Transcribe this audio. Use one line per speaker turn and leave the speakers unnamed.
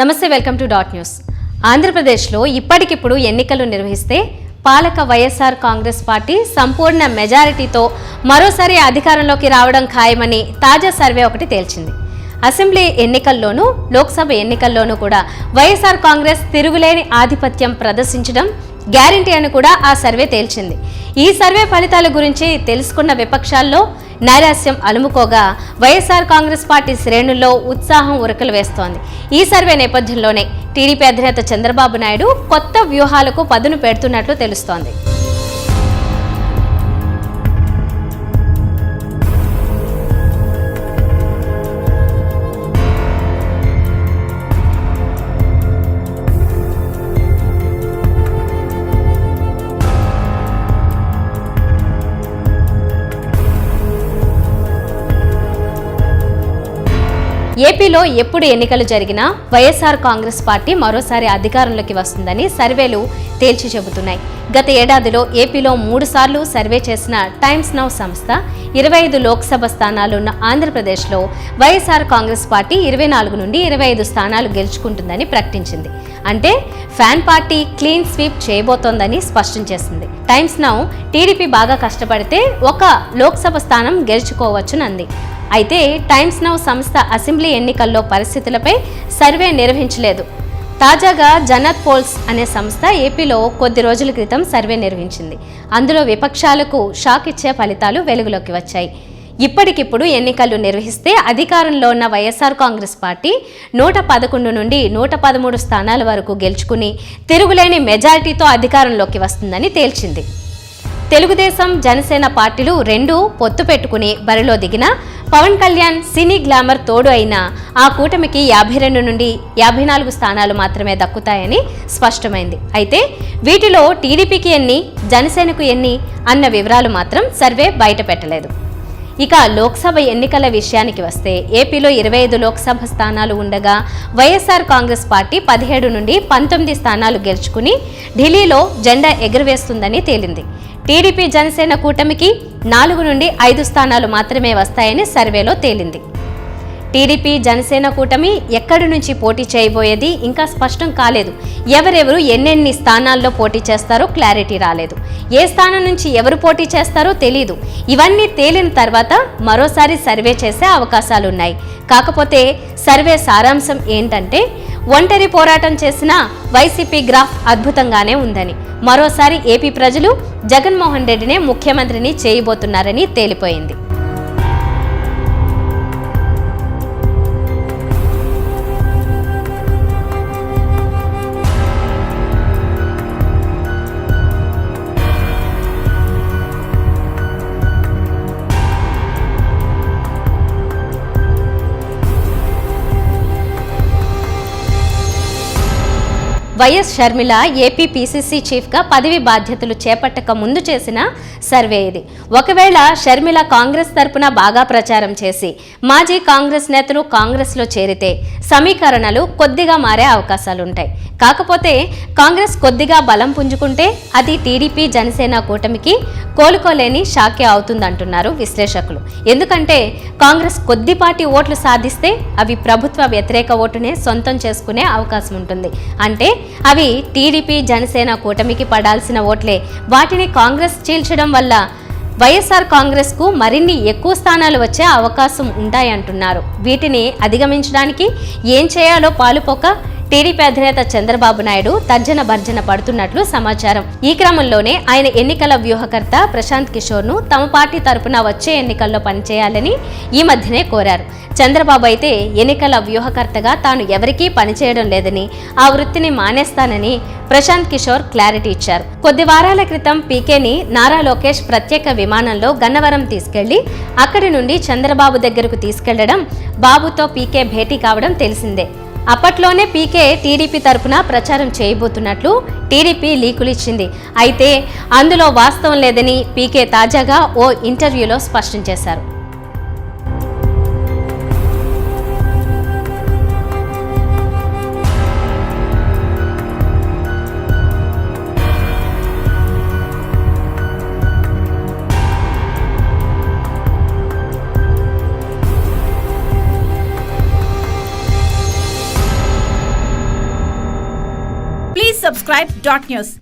నమస్తే welcome to dot news. ఆంధ్రప్రదేశ్లో ఇప్పటికిప్పుడు ఎన్నికలు నిర్వహిస్తే పాలక వైఎస్ఆర్ కాంగ్రెస్ పార్టీ సంపూర్ణ మెజారిటీతో మరోసారి అధికారంలోకి రావడం ఖాయమని తాజా సర్వే ఒకటి తేల్చింది. అసెంబ్లీ ఎన్నికల్లోనూ లోక్సభ ఎన్నికల్లోనూ కూడా వైఎస్ఆర్ కాంగ్రెస్ తిరుగులేని ఆధిపత్యం ప్రదర్శించడం గ్యారంటీ అని కూడా ఆ సర్వే తేల్చింది. ఈ సర్వే ఫలితాల గురించి తెలుసుకున్న విపక్షాల్లో నైరాస్యం అలుముకోగా వైఎస్ఆర్ కాంగ్రెస్ పార్టీ శ్రేణుల్లో ఉత్సాహం ఉరకలు వేస్తోంది. ఈ సర్వే నేపథ్యంలోనే టీడీపీ అధినేత చంద్రబాబు నాయుడు కొత్త వ్యూహాలకు పదును పెడుతున్నట్లు తెలుస్తోంది. ఏపీలో ఎప్పుడు ఎన్నికలు జరిగినా వైఎస్ఆర్ కాంగ్రెస్ పార్టీ మరోసారి అధికారంలోకి వస్తుందని సర్వేలు తేల్చి చెబుతున్నాయి. గత ఏడాదిలో ఏపీలో మూడు సార్లు సర్వే చేసిన టైమ్స్ నౌ సంస్థ ఇరవై ఐదు లోక్సభ స్థానాలున్న ఆంధ్రప్రదేశ్లో వైఎస్ఆర్ కాంగ్రెస్ పార్టీ ఇరవై నాలుగు నుండి ఇరవై ఐదు స్థానాలు గెలుచుకుంటుందని ప్రకటించింది. అంటే ఫ్యాన్ పార్టీ క్లీన్ స్వీప్ చేయబోతోందని స్పష్టం చేసింది. టైమ్స్ నౌ టీడీపీ బాగా కష్టపడితే ఒక లోక్సభ స్థానం గెలుచుకోవచ్చునంది. అయితే టైమ్స్ నౌ సంస్థ అసెంబ్లీ ఎన్నికల్లో పరిస్థితులపై సర్వే నిర్వహించలేదు. తాజాగా జనత్ పోల్స్ అనే సంస్థ ఏపీలో కొద్ది రోజుల క్రితం సర్వే నిర్వహించింది. అందులో విపక్షాలకు షాక్ ఇచ్చే ఫలితాలు వెలుగులోకి వచ్చాయి. ఇప్పటికిప్పుడు ఎన్నికలు నిర్వహిస్తే అధికారంలో ఉన్న వైఎస్ఆర్ కాంగ్రెస్ పార్టీ నూట పదకొండు నుండి నూట పదమూడు స్థానాల వరకు గెలుచుకుని తిరుగులేని మెజారిటీతో అధికారంలోకి వస్తుందని తేల్చింది. తెలుగుదేశం జనసేన పార్టీలు రెండూ పొత్తు పెట్టుకుని బరిలో దిగిన పవన్ కళ్యాణ్ సినీ గ్లామర్ తోడు అయిన ఆ కూటమికి యాభై రెండు నుండి యాభై నాలుగు స్థానాలు మాత్రమే దక్కుతాయని స్పష్టమైంది. అయితే వీటిలో టీడీపీకి ఎన్ని జనసేనకు ఎన్ని అన్న వివరాలు మాత్రం సర్వే బయట పెట్టలేదు. ఇక లోక్సభ ఎన్నికల విషయానికి వస్తే ఏపీలో ఇరవై ఐదు లోక్సభ స్థానాలు ఉండగా వైఎస్ఆర్ కాంగ్రెస్ పార్టీ పదిహేడు నుండి పంతొమ్మిది స్థానాలు గెలుచుకుని ఢిల్లీలో జెండా ఎగురవేస్తుందని తేలింది. టీడీపీ జనసేన కూటమికి నాలుగు నుండి ఐదు స్థానాలు మాత్రమే వస్తాయని సర్వేలో తేలింది. టీడీపీ జనసేన కూటమి ఎక్కడి నుంచి పోటీ చేయబోయేది ఇంకా స్పష్టం కాలేదు. ఎవరెవరు ఎన్నెన్ని స్థానాల్లో పోటీ చేస్తారో క్లారిటీ రాలేదు. ఏ స్థానం నుంచి ఎవరు పోటీ చేస్తారో తెలియదు ఇవన్నీ తేలిన తర్వాత మరోసారి సర్వే చేసే అవకాశాలున్నాయి. కాకపోతే సర్వే సారాంశం ఏంటంటే ఒంటరి పోరాటం చేసిన వైసీపీ గ్రాఫ్ అద్భుతంగానే ఉందని. మరోసారి ఏపీ ప్రజలు జగన్మోహన్ రెడ్డినే ముఖ్యమంత్రిని చేయబోతున్నారని తేలిపోయింది. వైఎస్ షర్మిల ఏపీ పీసీసీ చీఫ్గా పదవి బాధ్యతలు చేపట్టక ముందు చేసిన సర్వే ఇది. ఒకవేళ షర్మిల కాంగ్రెస్ తరపున బాగా ప్రచారం చేసి మాజీ కాంగ్రెస్ నేతలు కాంగ్రెస్లో చేరితే సమీకరణలు కొద్దిగా మారే అవకాశాలుంటాయి. కాకపోతే కాంగ్రెస్ కొద్దిగా బలం పుంజుకుంటే అది టీడీపీ జనసేన కూటమికి కోలుకోలేని షాకే అవుతుందంటున్నారు విశ్లేషకులు. ఎందుకంటే కాంగ్రెస్ కొద్దిపాటి ఓట్లు సాధిస్తే అవి ప్రభుత్వ వ్యతిరేక ఓటునే సొంతం చేసుకునే అవకాశం ఉంటుంది అంటే అవి టీడీపీ జనసేన కూటమికి పడాల్సిన ఓట్లే. వాటిని కాంగ్రెస్ చీల్చడం వల్ల వైఎస్ఆర్ కాంగ్రెస్కు మరిన్ని ఎక్కువ స్థానాలు వచ్చే అవకాశం ఉంటాయంటున్నారు. వీటిని అధిగమించడానికి ఏం చేయాలో పాలుపోక టీడీపీ అధినేత చంద్రబాబు నాయుడు తర్జన భర్జన పడుతున్నట్లు సమాచారం. ఈ క్రమంలోనే ఆయన ఎన్నికల వ్యూహకర్త ప్రశాంత్ కిషోర్ను తమ పార్టీ తరపున వచ్చే ఎన్నికల్లో పనిచేయాలని ఈ మధ్యనే కోరారు. చంద్రబాబు అయితే ఎన్నికల వ్యూహకర్తగా తాను ఎవరికీ పనిచేయడం లేదని ఆ వృత్తిని మానేస్తానని ప్రశాంత్ కిషోర్ క్లారిటీ ఇచ్చారు. కొద్ది వారాల క్రితం పీకేని నారా లోకేష్ ప్రత్యేక విమానంలో గన్నవరం తీసుకెళ్ళి అక్కడి నుండి చంద్రబాబు దగ్గరకు తీసుకెళ్ళడం బాబుతో పీకే భేటీ కావడం తెలిసిందే. అప్పట్లోనే పీకే టీడీపీ తరపున ప్రచారం చేయబోతున్నట్లు టీడీపీ లీకులు ఇచ్చింది అయితే అందులో వాస్తవం లేదని పీకే తాజాగా ఓ ఇంటర్వ్యూలో స్పష్టం చేశారు.
Subscribe dot news.